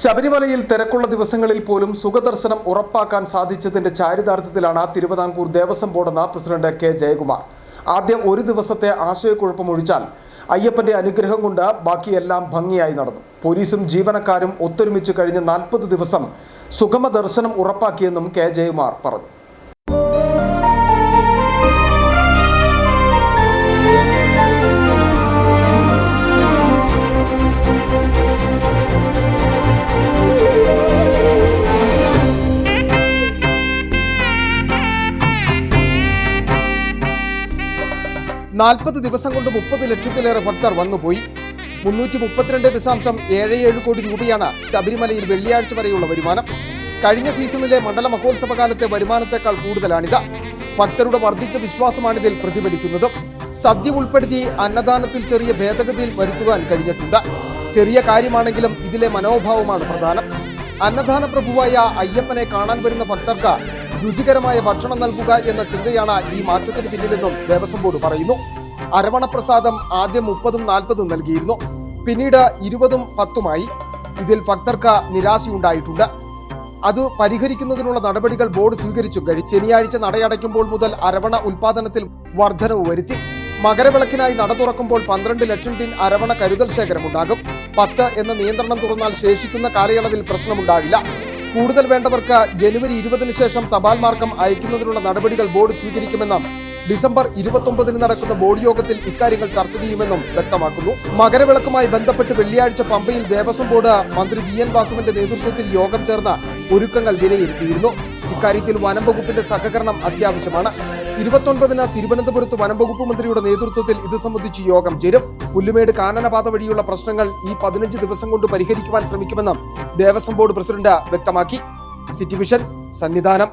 ശബരിമലയിൽ തിരക്കുള്ള ദിവസങ്ങളിൽ പോലും സുഖദർശനം ഉറപ്പാക്കാൻ സാധിച്ചതിന്റെ ചാരിതാർത്ഥ്യത്തിലാണ് തിരുവിതാംകൂർ ദേവസ്വം ബോർഡെന്ന പ്രസിഡന്റ് കെ ജയകുമാർ. ആദ്യ ഒരു ദിവസത്തെ ആശയക്കുഴപ്പം ഒഴിച്ചാൽ അയ്യപ്പന്റെ അനുഗ്രഹം കൊണ്ട് ബാക്കിയെല്ലാം ഭംഗിയായി നടന്നു. പോലീസും ജീവനക്കാരും ഒത്തൊരുമിച്ച് കഴിഞ്ഞ നാൽപ്പത് ദിവസം സുഗമ ദർശനം ഉറപ്പാക്കിയെന്നും കെ ജയകുമാർ പറഞ്ഞു. നാൽപ്പത് ദിവസം കൊണ്ട് മുപ്പത് ലക്ഷത്തിലേറെ ഭക്തർ വന്നുപോയി. മുന്നൂറ്റി മുപ്പത്തിരണ്ട് ദശാംശം ഏഴ് ഏഴ് കോടി രൂപയാണ് ശബരിമലയിൽ വെള്ളിയാഴ്ച വരെയുള്ള വരുമാനം. കഴിഞ്ഞ സീസണിലെ മണ്ഡല മഹോത്സവ കാലത്തെ വരുമാനത്തെക്കാൾ കൂടുതലാണിത്. ഭക്തരുടെ വർദ്ധിച്ച വിശ്വാസമാണിതിൽ പ്രതിഫലിക്കുന്നത്. സദ്യ ഉൾപ്പെടുത്തി അന്നദാനത്തിൽ ചെറിയ ഭേദഗതിയിൽ വരുത്തുവാൻ കഴിഞ്ഞിട്ടുണ്ട്. ചെറിയ കാര്യമാണെങ്കിലും ഇതിലെ മനോഭാവമാണ് പ്രധാനം. അന്നദാന പ്രഭുവായ അയ്യപ്പനെ കാണാൻ വരുന്ന ഭക്തർക്ക് രുചികരമായ ഭക്ഷണം നൽകുക എന്ന ചിന്തയാണ് ഈ മാറ്റത്തിന് പിന്നിലെന്നും ദേവസ്വം ബോർഡ് പറയുന്നു. അരവണ പ്രസാദം ആദ്യം മുപ്പതും നാൽപ്പതും നൽകിയിരുന്നു. പിന്നീട് ഇരുപതും പത്തുമായി. ഇതിൽ ഭക്തർക്ക് നിരാശയുണ്ടായിട്ടുണ്ട് അത് പരിഹരിക്കുന്നതിനുള്ള നടപടികൾ ബോർഡ് സ്വീകരിച്ചു. കഴിഞ്ഞു ശനിയാഴ്ച നടയടയ്ക്കുമ്പോൾ മുതൽ അരവണ ഉൽപാദനത്തിൽ വർധനവ് വരുത്തി. മകരവിളക്കിനായി നട തുറക്കുമ്പോൾ പന്ത്രണ്ട് ലക്ഷം ടിൻ അരവണ കരുതൽ ശേഖരമുണ്ടാകും. പത്ത് എന്ന നിയന്ത്രണം തുറന്നാൽ ശേഷിക്കുന്ന കാലയളവിൽ പ്രശ്നമുണ്ടാകില്ല. കൂടുതൽ വേണ്ടവർക്ക് ജനുവരി ഇരുപതിന് ശേഷം തപാൽ മാർഗം അയക്കുന്നതിനുള്ള നടപടികൾ ബോർഡ് സ്വീകരിക്കുമെന്നും ഡിസംബർ ഇരുപത്തൊമ്പതിന് നടക്കുന്ന ബോർഡ് യോഗത്തിൽ ഇക്കാര്യങ്ങൾ ചർച്ച ചെയ്യുമെന്നും വ്യക്തമാക്കുന്നു. മകരവിളക്കുമായി ബന്ധപ്പെട്ട് വെള്ളിയാഴ്ച പമ്പയിൽ ദേവസ്വം ബോർഡ് മന്ത്രി വി എൻ വാസവന്റെ നേതൃത്വത്തിൽ യോഗം ചേർന്ന് ഒരുക്കങ്ങൾ വിലയിരുത്തിയിരുന്നു. ഇക്കാര്യത്തിൽ വനം വകുപ്പിന്റെ സഹകരണം അത്യാവശ്യമാണ്. ഇരുപത്തൊൻപതിന് തിരുവനന്തപുരത്ത് വനംവകുപ്പ് മന്ത്രിയുടെ നേതൃത്വത്തിൽ ഇത് സംബന്ധിച്ച് യോഗം ചേരും. പുല്ലുമേട് കാനനപാത വഴിയുള്ള പ്രശ്നങ്ങൾ ഈ പതിനഞ്ച് ദിവസം കൊണ്ട് പരിഹരിക്കുവാൻ ശ്രമിക്കുമെന്നും ദേവസ്വം ബോർഡ് പ്രസിഡന്റ് വ്യക്തമാക്കി. City Vision Sannidhanam.